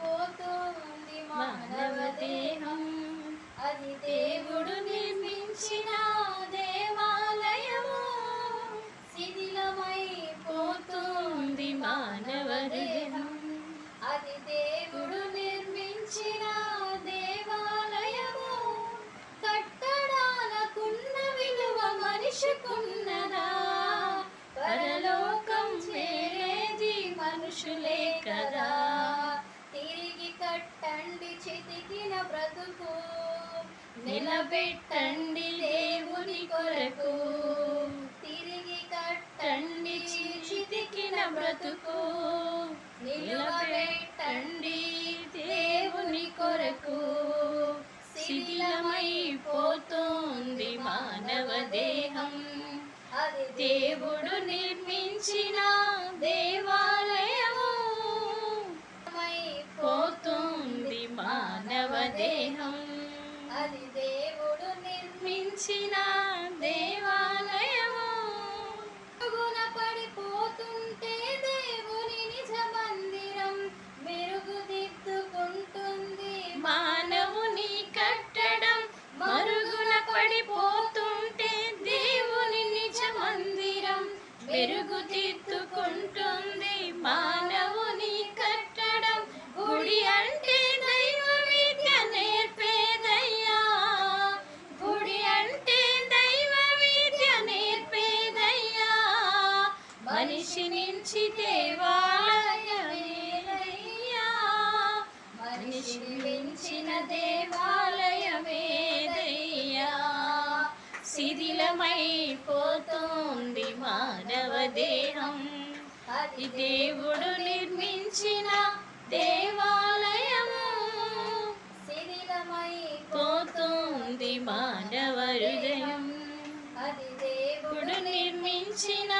పోతుంది మానవ దేహం అది దేవుడు నిర్మించిన దేవాలయము. శిథిలమైపోతుంది మానవ దేహం అది దేవుడు నిర్మించిన దేవాలయము. కట్టడాలకున్న విలువ మనిషికున్నదా? పరలోకం వేరేది మనుషులే చితికిన బ్రతుకు నిలబెట్టండి దేవుని కొరకు. తిరిగి కట్టండి చితికిన బ్రతుకు. నిలబెట్టండి దేవుని కొరకు. శిథిలమైపోతుంది మానవ దేహం. అది దేవుడు నిర్మించిన దేవాలయము దేహం అది దేవుడు నిర్మించిన నుంచి దేవాలయమేదయ్యా మనిషి మించిన దేవాలయమేదయ్యా శిథిలమైపోతుంది మానవ దేహం. అది దేవుడు నిర్మించిన దేవాలయము శిథిలమైపోతుంది మానవ హృదయం. అది దేవుడు నిర్మించిన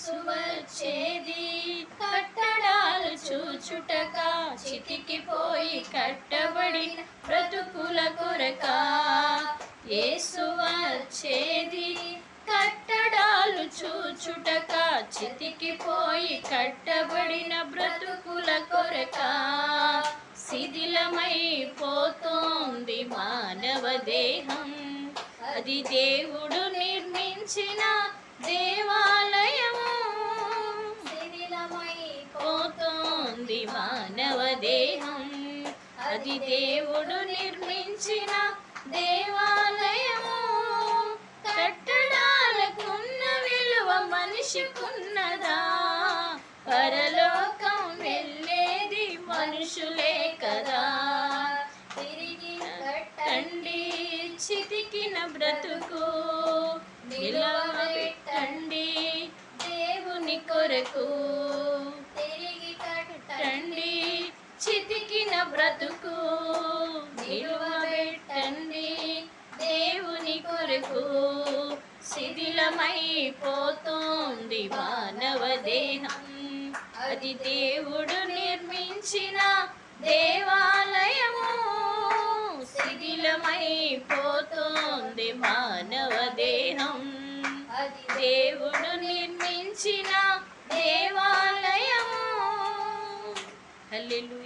యేసు వచ్చేది కట్టడాలు చూచుటక చితికిపోయి కట్టబడిన బ్రతుకుల కొరక. యేసు వచ్చేది కట్టడాలు చూచుటక చితికిపోయి కట్టబడిన బ్రతుకుల కొరక. శిథిలమైపోతోంది మానవ దేహం. అది దేవుడు నిర్మించిన దేవా అది దేవుడు నిర్మించిన దేవాలయము. కట్టడాలకున్న విలువ మనిషికున్నదా? పరలోకం వెళ్ళేది మనుషులే కదా. తిరిగి కట్టండి చితికిన బ్రతుకు. నిలవబెట్టండి దేవుని కొరకు. శిథిలమైపోతోంది మానవ దేహం. అది దేవుడు నిర్మించిన దేవాలయము. శిథిలమైపోతోంది మానవ దేహం. అది దేవుడు నిర్మించిన దేవాలయము. హల్లెలూయా.